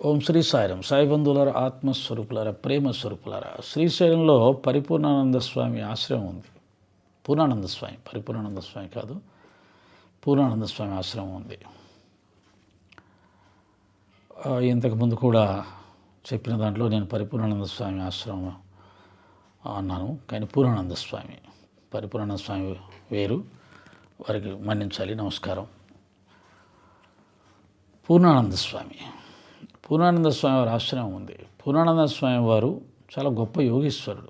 ఓం శ్రీ సాయిరం. సాయి బంధువులారా ఆత్మస్వరూపులారా ప్రేమ స్వరూపులారా శ్రీశైలంలో పరిపూర్ణానంద స్వామి ఆశ్రమం ఉంది. పూర్ణానంద స్వామి పరిపూర్ణానంద స్వామి కాదు పూర్ణానంద స్వామి ఆశ్రమం ఉంది. ఇంతకుముందు కూడా చెప్పిన దాంట్లో నేను పరిపూర్ణానంద స్వామి ఆశ్రమం అన్నాను. కానీ పూర్ణానంద స్వామి పరిపూర్ణానంద స్వామి వేరు. వారికి మన్నించాలి. నమస్కారం. పూర్ణానంద స్వామి. పూర్ణానంద స్వామి వారి ఆశ్రమం ఉంది. పూర్ణానంద స్వామి వారు చాలా గొప్ప యోగీశ్వరుడు.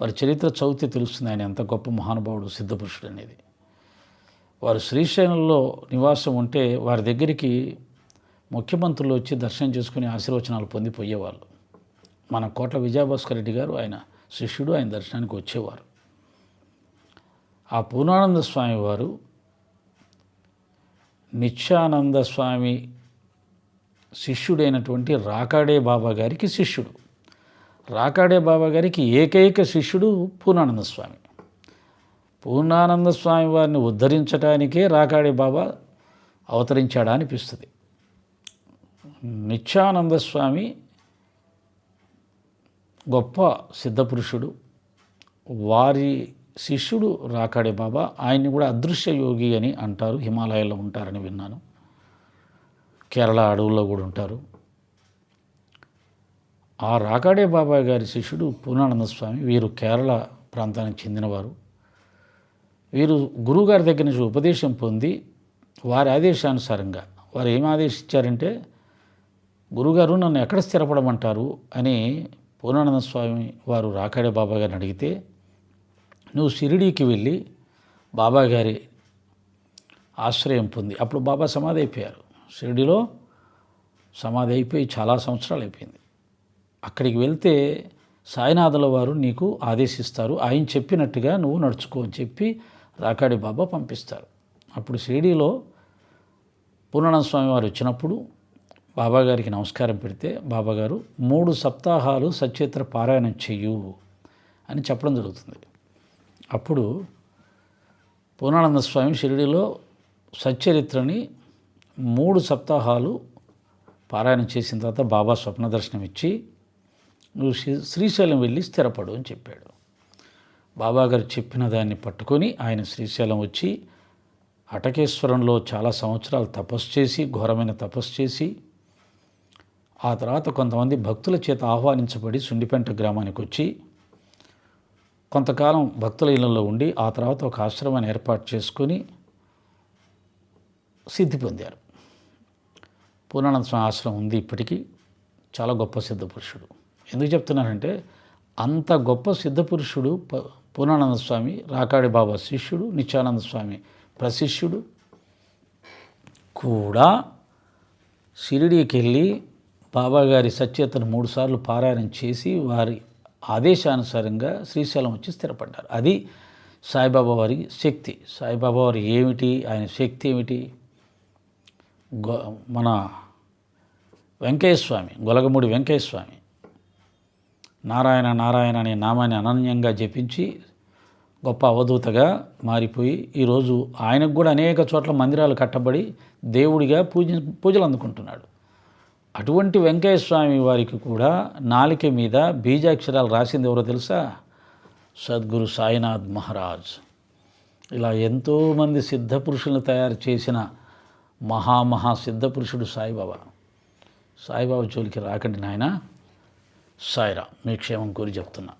వారి చరిత్ర చవితి తెలుస్తుంది. ఆయన ఎంత గొప్ప మహానుభావుడు సిద్ధపురుషుడు అనేది. వారు శ్రీశైలంలో నివాసం ఉంటే వారి దగ్గరికి ముఖ్యమంత్రులు వచ్చి దర్శనం చేసుకుని ఆశీర్వచనాలు పొందిపోయేవాళ్ళు మన కోట్ల విజయభాస్కర్ రెడ్డి గారు ఆయన శిష్యుడు ఆయన దర్శనానికి వచ్చేవారు. ఆ పూర్ణానంద స్వామి వారు నిత్యానంద స్వామి శిష్యుడైనటువంటి రాకాడే బాబా గారికి శిష్యుడు. రాకాడే బాబా గారికి ఏకైక శిష్యుడు పూర్ణానంద స్వామి. పూర్ణానంద స్వామి వారిని ఉద్ధరించడానికే రాకాడే బాబా అవతరించాడా అనిపిస్తుంది. నిత్యానంద స్వామి గొప్ప సిద్ధపురుషుడు. వారి శిష్యుడు రాకాడే బాబా. ఆయన్ని కూడా అదృశ్య యోగి అని అంటారు. హిమాలయాల్లో ఉంటారని విన్నాను. కేరళ అడవుల్లో కూడా ఉంటారు. ఆ రాకాడే బాబా గారి శిష్యుడు పూర్ణానంద స్వామి వీరు కేరళ ప్రాంతానికి చెందినవారు. వీరు గురువుగారి దగ్గర నుంచి ఉపదేశం పొంది వారి ఆదేశానుసారంగా వారు ఏం ఆదేశించారంటే గురుగారు నన్ను ఎక్కడ స్థిరపడమంటారు? అని పూర్ణానంద స్వామి వారు రాకాడే బాబా గారిని అడిగితే నువ్వు షిరిడీకి వెళ్ళి బాబాగారి ఆశ్రయం పొంది. అప్పుడు బాబా సమాధి అయిపోయారు. షిరిడిలో సమాధి అయిపోయి చాలా సంవత్సరాలు అయిపోయింది. అక్కడికి వెళ్తే సాయినాథుల వారు నీకు ఆదేశిస్తారు ఆయన చెప్పినట్టుగా నువ్వు నడుచుకో అని చెప్పి రాకాడి బాబా పంపిస్తారు. అప్పుడు షిరిడీలో పూర్ణానంద స్వామి వారు వచ్చినప్పుడు బాబాగారికి నమస్కారం పెడితే బాబాగారు మూడు సప్తాహాలు సచేత్ర పారాయణం చెయ్యు అని చెప్పడం జరుగుతుంది. అప్పుడు పూర్ణానంద స్వామి షిరిడిలో సచ్చరిత్రని మూడు సప్తాహాలు పారాయణం చేసిన తర్వాత బాబా స్వప్న దర్శనం ఇచ్చి నువ్వు శ్రీ- శ్రీశైలం వెళ్ళి స్థిరపడు అని చెప్పాడు. బాబా గారు చెప్పిన దాన్ని పట్టుకొని ఆయన శ్రీశైలం వచ్చి అటకేశ్వరంలో చాలా సంవత్సరాలు తపస్సు చేసి ఘోరమైన తపస్సు చేసి ఆ తర్వాత కొంతమంది భక్తుల చేత ఆహ్వానించబడి సుండిపెంట గ్రామానికి వచ్చి కొంతకాలం భక్తుల ఇళ్ళలో ఉండి ఆ తర్వాత ఒక ఆశ్రమాన్ని ఏర్పాటు చేసుకొని సిద్ధి పొందారు. పూర్ణానంద స్వామి ఆశ్రమం ఉంది ఇప్పటికీ. చాలా గొప్ప సిద్ధపురుషుడు ఎందుకు చెప్తున్నానంటే అంత గొప్ప సిద్ధపురుషుడు ప పూర్ణానంద స్వామి రాకాడి బాబా శిష్యుడు నిత్యానంద స్వామి ప్రశిష్యుడు కూడా షిరిడీకి వెళ్ళి బాబాగారి సచేతను మూడుసార్లు పారాయణం చేసి వారి ఆదేశానుసారంగా శ్రీశైలం వచ్చి స్థిరపడ్డారు. అది సాయిబాబా వారి శక్తి. సాయిబాబా వారి ఏమిటి? ఆయన శక్తి ఏమిటి? గో మన వెంకయ్యస్వామి గొలగమూడి నారాయణ నారాయణ అనే నామాన్ని అనన్యంగా జపించి గొప్ప అవధూతగా మారిపోయి ఈరోజు ఆయనకు కూడా అనేక చోట్ల మందిరాలు కట్టబడి దేవుడిగా పూజ పూజలు అందుకుంటున్నాడు. అటువంటి వెంకయ్య స్వామి వారికి కూడా నాలిక మీద బీజాక్షరాలు రాసింది ఎవరో తెలుసా? సద్గురు సాయినాథ్ మహారాజ్. ఇలా ఎంతోమంది సిద్ధ పురుషులను తయారు చేసిన మహామహా సిద్ధపురుషుడు సాయిబాబా. సాయిబాబా జోలికి రాకండి నాయన. సాయిరా మీ క్షేమం కోరి చెప్తున్నా.